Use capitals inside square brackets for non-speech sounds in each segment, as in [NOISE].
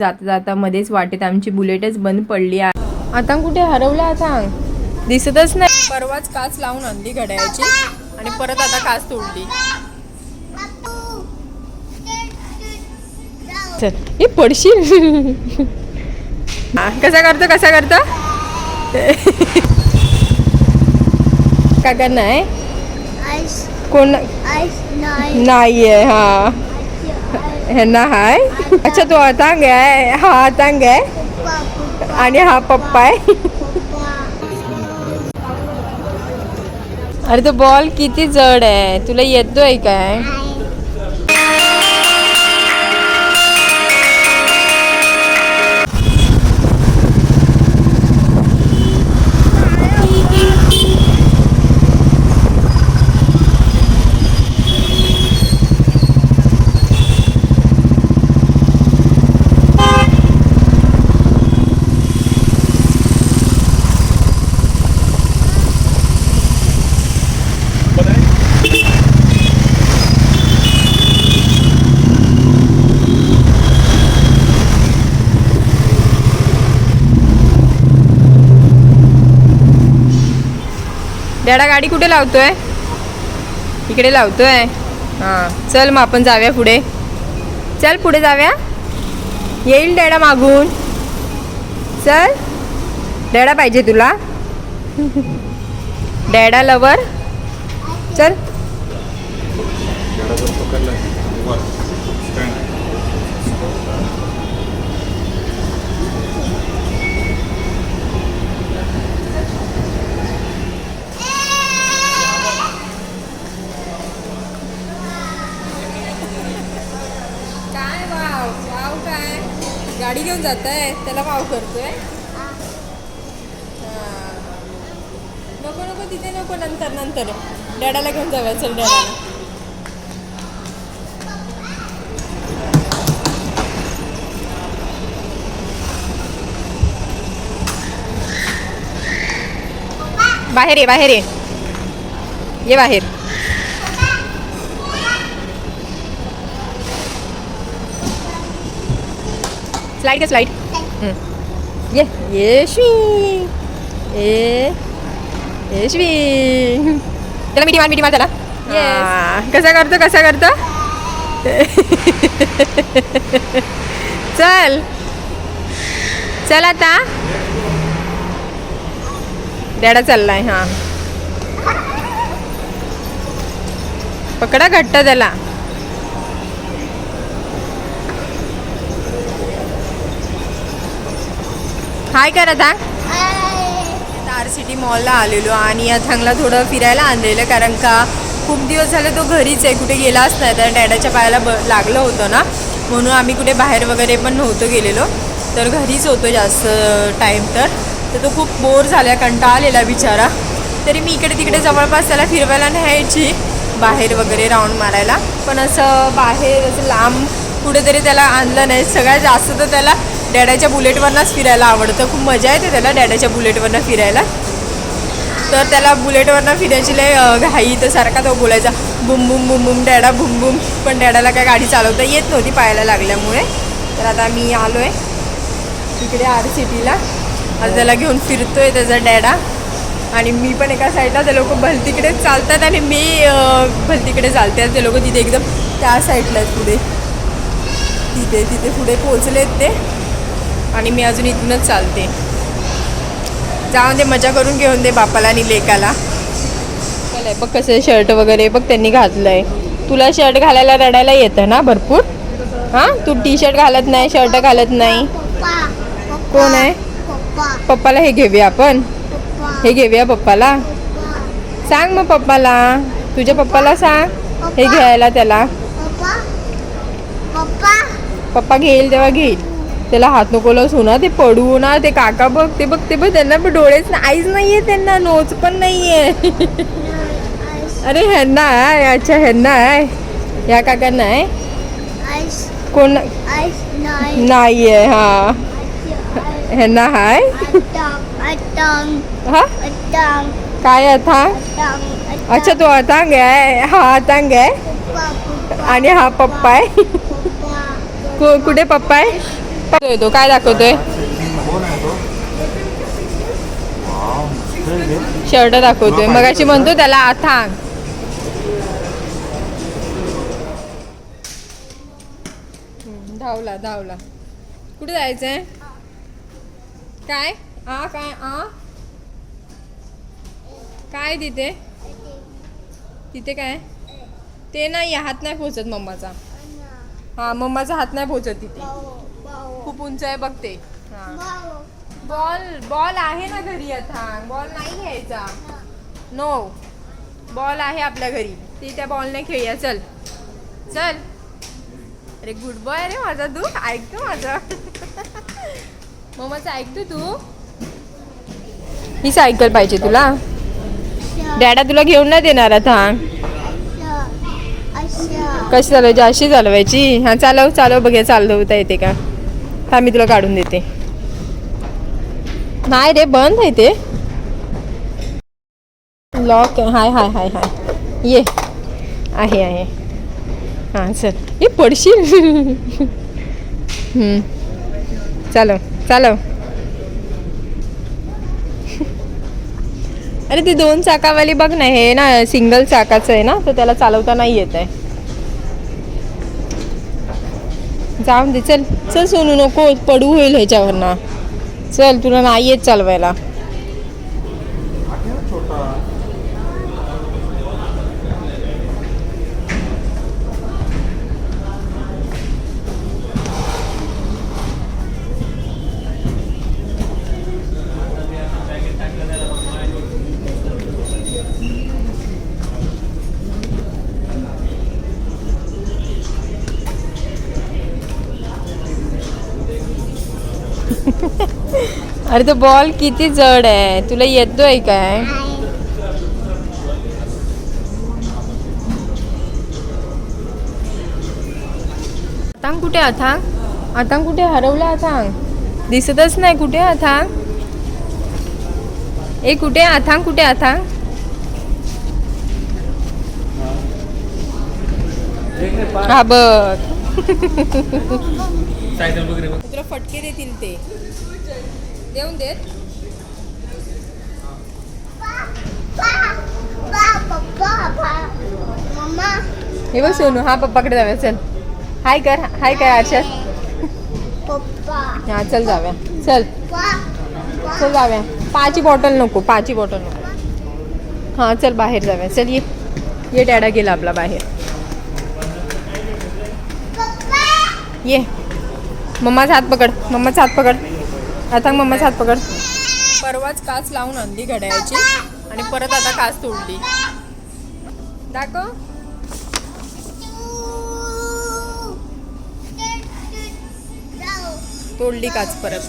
जाता जाता मध्येच वाटेत आमची बुलेटच बंद पडली आहे. आता कुठे हरवला सांग दिसतच नाही. परवाच काच लावून आणली घड्याळाची आणि परत आता काच तोडली. हे पडशील. कसा करतो कसा करतो? काका नाही? कोण. नाहीये. हा. ह्यांना हाय. अच्छा तो अतांग आहे. हा अतांग आहे. आणि हा पप्पा आहे. अरे तो बॉल किती जड आहे. तुला येतोय काय? डॅडा गाडी कुठे लावतोय? इकडे लावतोय. हां चल मग आपण जाऊया पुढे. चल पुढे जाऊया. येईल डॅडा मागून. चल. डॅडा पाहिजे तुला. डॅडा लवर चल. गाडी घेऊन जात आहे त्याला वाव करतोय. नको नको तिथे नको नंतर नंतर. डॅडाला घेऊन जाऊया. चल डॅडाला. बाहेर ये बाहेर ये. ये बाहेर. स्लाइड का स्लाइड ये येशवी ए येशवी त्याला मिठी मार मिठी मार त्याला कसा करतो कसा करतो चल चल आता डॅडा चाललाय हा पकडा घट्ट त्याला हाय कर आता आर सिटी मॉलला आलेलो आणि अथांगला थोडं फिरायला आणलेलं कारण का खूप दिवस झाले तो घरीच आहे कुठे गेलाच नाही तर डॅडाच्या पायाला ब लागलं होतं ना. म्हणून आम्ही कुठे बाहेर वगैरे पण नव्हतो गेलेलो. तर घरीच होतो जास्त टाईम तर. तर तो खूप बोर झाला कंटाळा आलेला बिचारा. तरी मी इकडे तिकडे जवळपास त्याला फिरवायला न्यायची बाहेर वगैरे राऊंड मारायला. पण असं बाहेर असं लांब कुठेतरी त्याला आणलं नाही. सगळ्यात जास्त तर त्याला डॅडाच्या बुलेटवरनंच फिरायला आवडतं. खूप मजा येते त्याला डॅडाच्या बुलेटवरनं फिरायला. तर त्याला बुलेटवरनं फिरायची लय घाई तर सारखा तो बोलायचा बुम बुम बुम बुम डॅडा बुम बुम. पण डॅडाला काय गाडी चालवता येत नव्हती पाहायला लागल्यामुळे. तर आता मी आलो आहे तिकडे आर सिटीला आता त्याला घेऊन फिरतोय त्याचा डॅडा. आणि मी पण एका साईडला ते लोक भलतीकडेच चालतात आणि मी भलतीकडे चालते. ते लोक तिथे एकदम त्या साईडला आहेत पुढे. तिथे तिथे पुढे पोचलेत ते. आणि मी अजून इथूनच चालते. जाऊन दे मजा करून घेऊन दे बापाला आणि लेकाला. चल बघ कसं शर्ट वगैरे बघ त्यांनी घातलंय. तुला शर्ट घालायला रडायला येतं ना भरपूर? हां? तू टी शर्ट घालत नाही शर्ट घालत नाही. कोण आहे? पप्पाला हे घेऊया आपण. हे घेऊया पप्पाला. सांग मग पप्पाला. तुझ्या पप्पाला सांग. हे घ्यायला त्याला. पप्पा घेईल तेव्हा घेईल. त्याला हात नको लावू ना ते पडू ना ते काका बघ ते बघ ते बघ त्यांना पण डोळेच ना आईच नाहीये त्यांना नोच पण नाहीये. [LAUGHS] अरे ह्यांना आहे अच्छा ह्यांना आहे या काकांना आहे कोण. नाहीये हा. ह्यांना हाय. हा? काय a अच्छा तो अथांग आहे हा अथांग आहे. आणि हा पप्पा आहे. कुठे पप्पा आहे? दाखवतोय तो काय दाखवतोय? आहे तो वाव, मस्त आहे शर्ट दाखवतोय. मगाशी म्हणतो त्याला आथांग. हम्म, धावला धावला. कुठे जायचंय? काय? आ काय? आ? काय तिथे? तिथे काय? ते नाही हात नाही पोचत मम्माचा. हा मम्माचा हात नाही पोचत तिथे. खूप उंच आहे बघ ते. हा. बॉल बॉल आहे ना घरी आता. बॉल नाही घ्यायचा. नो बॉल आहे आपल्या घरी. ती त्या बॉलने खेळूया. चल. चल. अरे गुड बॉय रे माझा तू. ऐकतो माझं. मम्माचं ऐकतो तू ही सायकल पाहिजे तुला. डॅडा तुला घेऊन नाही देणार आता. कशी चालवायची? अशी चालवायची? हा चालव चालव. बघूया चालवता येते का? हा मी तुला काढून देते. नाही रे बंद आहे ते. लॉक हाय हाय हाय हाय. ये. आहे आहे. हां चल. ये पडशील. चालव चालव. अरे ती दोन चाकावाली बघ ना हे ना सिंगल चाकाचं आहे ना तर त्याला चालवता नाही येत आहे. जाऊन दे. चल चल सोनू नको पडू होईल ह्याच्यावर ना चल तुला नाही येत चालवायला. [LAUGHS] अरे तो बॉल किती जड आहे. तुला येतोय काय? अथांग कुठे अथांग अथांग कुठे हरवला अथांग दिसतच नाही. कुठे अथांग ए कुठे अथांग कुठे अथांग हा बघ. [LAUGHS] तुला फटके देतील ते. देऊन देत. हे बघ सोनू हा पप्पाकडे जाऊया चल. हाय कर हाय काय आरशात. पप्पा हा चल जाऊया. चल. चल जाऊया. पाची बॉटल नको पाची बॉटल नको. हां चल बाहेर जाऊया. चल ये. ये डॅडा गेला आपला बाहेर. ये. मम्माचा हात पकड मम्माचा हात पकड. आता मम्माचा हात पकड. परवाच काच लावून आणली घड्याळाची आणि परत आता काच तोडली. दाखव. तोडली काच परत.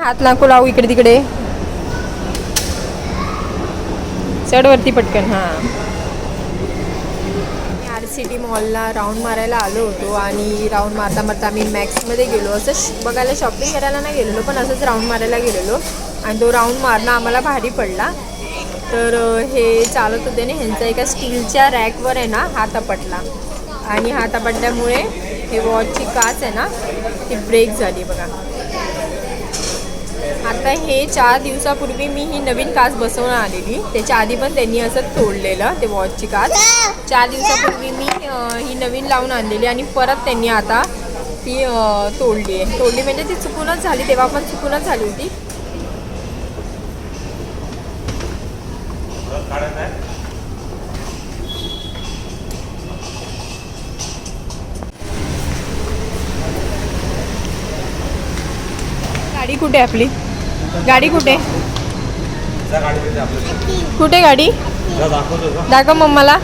हात नको लावू इकडे तिकडे. चढ वरती पटकन. हा. सिटी मॉलला राऊंड मारायला आलो होतो आणि राऊंड मारता मारता आम्ही मॅक्समध्ये गेलो. असं श- बघायला शॉपिंग करायला नाही गेलेलो पण असंच राऊंड मारायला गेलेलो. आणि तो राऊंड मारणं आम्हाला भारी पडला. तर हे चालत होते ना ह्यांचा एका स्टीलच्या रॅकवर आहे ना हात आपटला. आणि हात आपटल्यामुळे हे वॉचची काच आहे ना ती ब्रेक झाली बघा. आता हे चार दिवसापूर्वी मी ही नवीन काच बसवून आलेली. त्याच्या आधी पण त्यांनी असं तोडलेलं ते वॉचची काच चार दिवसापूर्वी मी ही नवीन लावून आणलेली आणि परत त्यांनी आता ती तोडली आहे. तोडली म्हणजे ती चुकूनच झाली तेव्हा पण चुकूनच झाली होती. गाडी कुठे आहे आपली? गाडी कुठे? कुठे गाडी? दाखव मम्माला.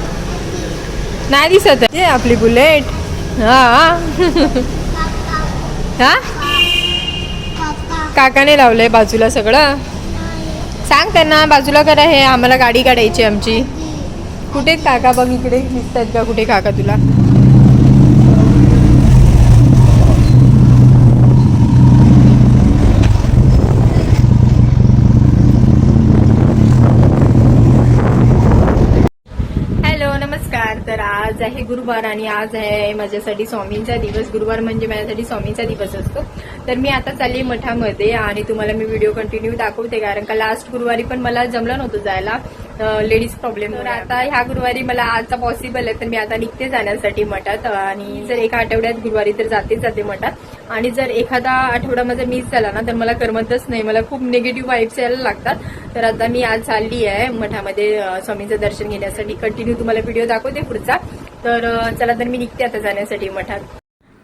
नाही दिसत आहे. ये आपली बुलेट. हा. हा? काकाने लावलंय बाजूला सगळं. सांग त्यांना बाजूला करा हे आम्हाला गाडी काढायची आमची. कुठे काका? बघ इकडे. दिसतात का कुठे काका तुला हॅलो नमस्कार तर आज आहे गुरु गुरुवार आणि आज आहे माझ्यासाठी स्वामींचा दिवस. गुरुवार म्हणजे माझ्यासाठी स्वामींचा दिवस असतो. तर मी आता चालली आहे मठामध्ये आणि तुम्हाला मी व्हिडिओ कंटिन्यू दाखवते कारण का लास्ट गुरुवारी पण मला जमलं नव्हतं जायला. लेडीज प्रॉब्लेम तर आता ह्या गुरुवारी मला आजचा पॉसिबल आहे. तर मी आता निघते जाण्यासाठी मठात. आणि जर एका आठवड्यात गुरुवारी तर जातेच जाते मठात. आणि जर एखादा आठवडा माझा मिस झाला ना तर मला करमतच नाही. मला खूप निगेटिव्ह वाईब्स यायला लागतात. तर आता मी आज चालली आहे मठामध्ये स्वामींचं दर्शन घेण्यासाठी. कंटिन्यू तुम्हाला व्हिडिओ दाखवते पुढचा. तर चला तर मी निघते आता जाण्यासाठी मठात.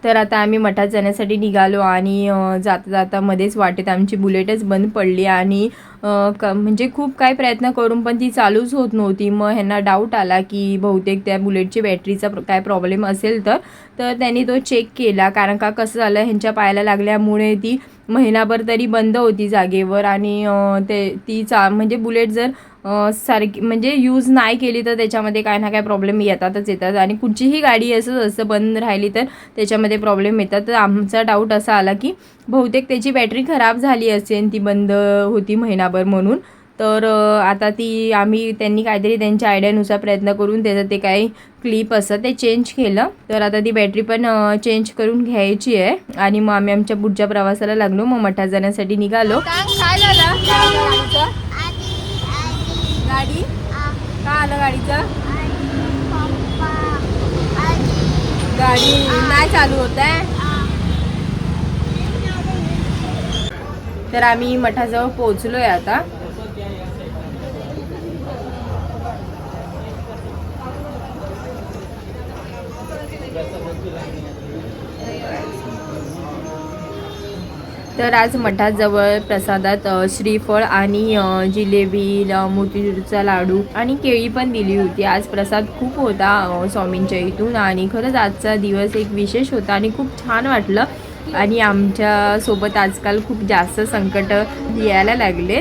तर आता आम्ही मठात जाण्यासाठी निघालो आणि जाता जाता मध्येच वाटेत आमची बुलेटच बंद पडली आणि क म्हणजे खूप काय प्रयत्न करून पण ती चालूच होत नव्हती. मग ह्यांना डाऊट आला की बहुतेक त्या बुलेटची बॅटरीचा प्र- काय प्रॉब्लेम असेल तर तर त्यांनी तो चेक केला. कारण का कसं झालं ह्यांच्या पायाला लागल्यामुळे ती महिनाभर तरी बंद होती जागेवर आणि ते ती चा म्हणजे बुलेट जर सारखी म्हणजे यूज नाही केली तर त्याच्यामध्ये काय ना काय प्रॉब्लेम येतातच येतात. आणि कुठचीही गाडी असं असं बंद राहिली तर त्याच्यामध्ये प्रॉब्लेम येतात. तर आमचा डाऊट असा आला की बहुतेक त्याची बॅटरी खराब झाली असेल ती बंद होती महिनाभर म्हणून. तर आता ती आम्ही त्यांनी काहीतरी त्यांच्या आयडियानुसार प्रयत्न करून त्याचं ते काही क्लिप असं ते चेंज केलं. तर आता ती बॅटरी पण चेंज करून घ्यायची आहे. आणि मग आम्ही आमच्या पुढच्या प्रवासाला लागलो. मग मठात जाण्यासाठी निघालो काय झालं? गाडी? आ का आलं गाडीचं? गाडी नाही चालू होत आहे. तर आम्ही मठाजवळ पोहोचलोय आता. तर आज मठाजवळ प्रसादात श्रीफळ आणि जिलेबी मोतीचूरचा लाडू आणि केळी पण दिली होती. आज प्रसाद खूप होता स्वामींच्या इथून आणि खरंच आजचा दिवस एक विशेष होता आणि खूप छान वाटलं. आणि आमच्यासोबत आजकाल खूप जास्त संकट यायला लागले.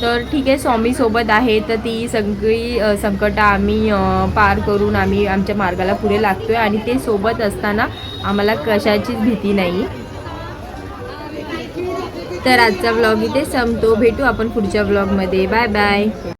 तर ठीक आहे स्वामीसोबत आहे तर ती सगळी संकटं आम्ही पार करून आम्ही आमच्या मार्गाला पुढे आहे आणि ते सोबत असताना आम्हाला कशाचीच भीती नाही. तर आजचा व्लॉग इथे संपतो. भेटू आपण पुढच्या व्लॉगमध्ये बाय बाय.